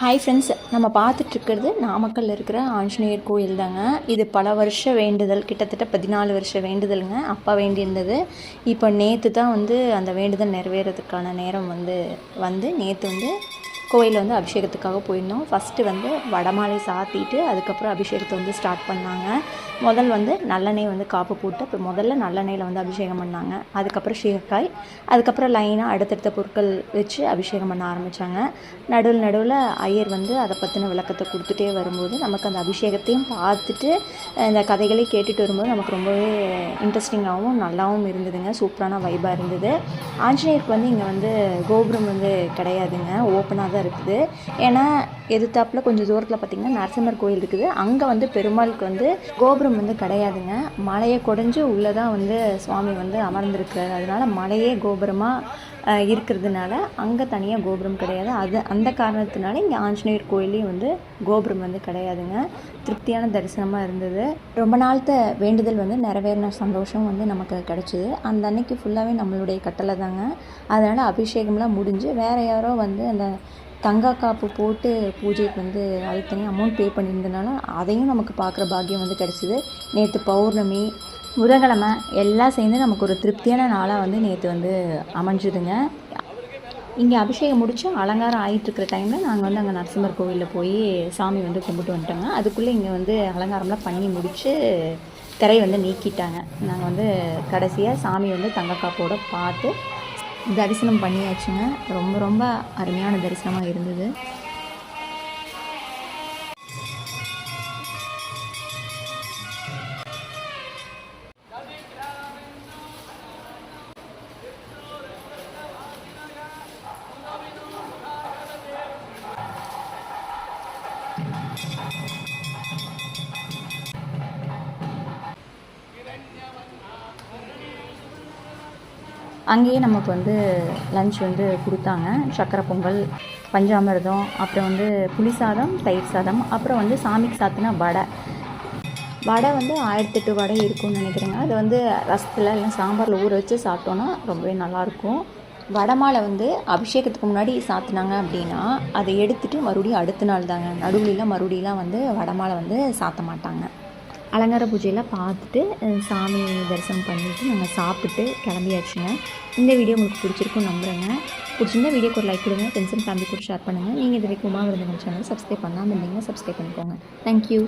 Hi friends நம்ம பார்த்துட்ருக்கிறது நாமக்கல்லில் இருக்கிற ஆஞ்சநேயர் கோயில் தாங்க. இது பல வருஷ வேண்டுதல் கிட்டத்தட்ட பதினாலு வருஷ வேண்டுதலுங்க. அப்பா வேண்டியிருந்தது. இப்போ நேற்று தான் வந்து அந்த வேண்டுதல் நிறைவேறதுக்கான நேரம் வந்து வந்து நேற்று வந்து கோயிலில் வந்து அபிஷேகத்துக்காக போயிருந்தோம். ஃபஸ்ட்டு வந்து வடமாலை சாத்திட்டு அதுக்கப்புறம் அபிஷேகத்தை வந்து ஸ்டார்ட் பண்ணாங்க. முதல் வந்து நல்லெண்ணெய் வந்து காப்பு போட்டு இப்போ முதல்ல நல்லெண்ணெயில் வந்து அபிஷேகம் பண்ணாங்க. அதுக்கப்புறம் சீகக்காய் அதுக்கப்புறம் லைனாக அடுத்தடுத்த பொருட்கள் வச்சு அபிஷேகம் பண்ண ஆரம்பித்தாங்க நடுவில் நடுவில் ஐயர் வந்து அதை பற்றின விளக்கத்தை கொடுத்துட்டே வரும்போது நமக்கு அந்த அபிஷேகத்தையும் பார்த்துட்டு இந்த கதைகளை கேட்டுட்டு வரும்போது நமக்கு ரொம்பவே இன்ட்ரெஸ்டிங்காகவும் நல்லாவும் இருந்ததுங்க. சூப்பரான வைபாக இருந்தது. ஆஞ்சநேயருக்கு வந்து இங்கே வந்து கோபுரம் வந்து கிடையாதுங்க. ஓப்பனாக தான் இருக்குது. ஏன்னா எதிர்த்தாப்புல கொஞ்சம் தூரத்தில் பார்த்திங்கன்னா நரசிம்மர் கோயில் இருக்குது. அங்கே வந்து பெருமாளுக்கு வந்து கோபுரம் வந்து கிடையாதுங்க. மலையை குடஞ்சு உள்ளே தான் வந்து சுவாமி வந்து அமர்ந்திருக்கிறார். அதனால மலையே கோபுரமாக இருக்கிறதுனால அங்கே தனியாக கோபுரம் கிடையாது. அது அந்த காரணத்தினால இங்கே ஆஞ்சநேயர் கோயிலையும் வந்து கோபுரம் வந்து கிடையாதுங்க. திருப்தியான தரிசனமாக இருந்தது. ரொம்ப நாள்த்த வேண்டுதல் வந்து நிறைவேறின சந்தோஷம் வந்து நமக்கு கிடச்சிது. அந்த அன்னைக்கு ஃபுல்லாகவே நம்மளுடைய கட்டளை தாங்க அதனால் அபிஷேகம்லாம் முடிஞ்சு வேறு யாரோ வந்து அந்த தங்க காப்பு போட்டு பூஜைக்கு வந்து அதுக்கு தனியாக அமௌண்ட் பே பண்ணியிருந்தனால அதையும் நமக்கு பார்க்குற பாக்கியம் வந்து கிடச்சிது. நேற்று பௌர்ணமி புதன்கிழமை எல்லாம் சேர்ந்து நமக்கு ஒரு திருப்தியான நாளாக வந்து நேற்று வந்து அமைஞ்சுதுங்க. இங்கே அபிஷேகம் முடித்து அலங்காரம் ஆகிட்டுருக்கிற டைமில் நாங்கள் வந்து அங்கே நரசிம்மர் கோவிலில் போய் சாமி வந்து கும்பிட்டு வந்துட்டோங்க. அதுக்குள்ளே இங்கே வந்து அலங்காரம்லாம் பண்ணி முடித்து திரையை வந்து நீக்கிட்டாங்க. நாங்கள் வந்து கடைசியாக சாமி வந்து தங்கக்காப்போட பார்த்து தரிசனம் பண்ணியாச்சுங்க. ரொம்ப ரொம்ப அருமையான தரிசனமாக இருந்தது. அங்கேயே நமக்கு வந்து லஞ்ச் வந்து கொடுத்தாங்க. சக்கரை பொங்கல் பஞ்சாமிர்தம் அப்புறம் வந்து புளி சாதம் தயிர் சாதம் அப்புறம் வந்து சாமிக்கு சாத்தின வடை. வடை வந்து ஆயிரத்தெட்டு வடை இருக்கும்னு நினைக்கிறேங்க. அது வந்து ரசத்தில் இல்லை சாம்பாரில் ஊற வச்சு சாப்பிட்டோன்னா ரொம்பவே நல்லாயிருக்கும். வடமாலை வந்து அபிஷேகத்துக்கு முன்னாடி சாத்தினாங்க அப்படின்னா அதை எடுத்துகிட்டு மறுபடியும் அடுத்த நாள் தாங்க. நடுவுலாம் மறுபடியெலாம் வந்து வடமாலை வந்து சாத்த மாட்டாங்க. அலங்கார பூஜையெல்லாம் பார்த்துட்டு சாமி தரிசனம் பண்ணிவிட்டு நாங்கள் சாப்பிட்டு கிளம்பியாச்சுங்க. இந்த வீடியோ உங்களுக்கு பிடிச்சிருக்கும் நம்புகிறேங்க பிடிச்சிருந்தா வீடியோக்கு ஒரு லைக் கொடுங்க ஃப்ரெண்ட்ஸ் அண்ட் ஃபேமிலி கூட ஷேர் பண்ணுங்கள் நீங்கள் இது வரைக்கும் உமா விருந்தங்கள் சேனல் சப்ஸ்கிரைப் பண்ணாமல் இருந்தீங்கன்னா சப்ஸ்கிரைப் பண்ணிக்கோங்க. தேங்க்யூ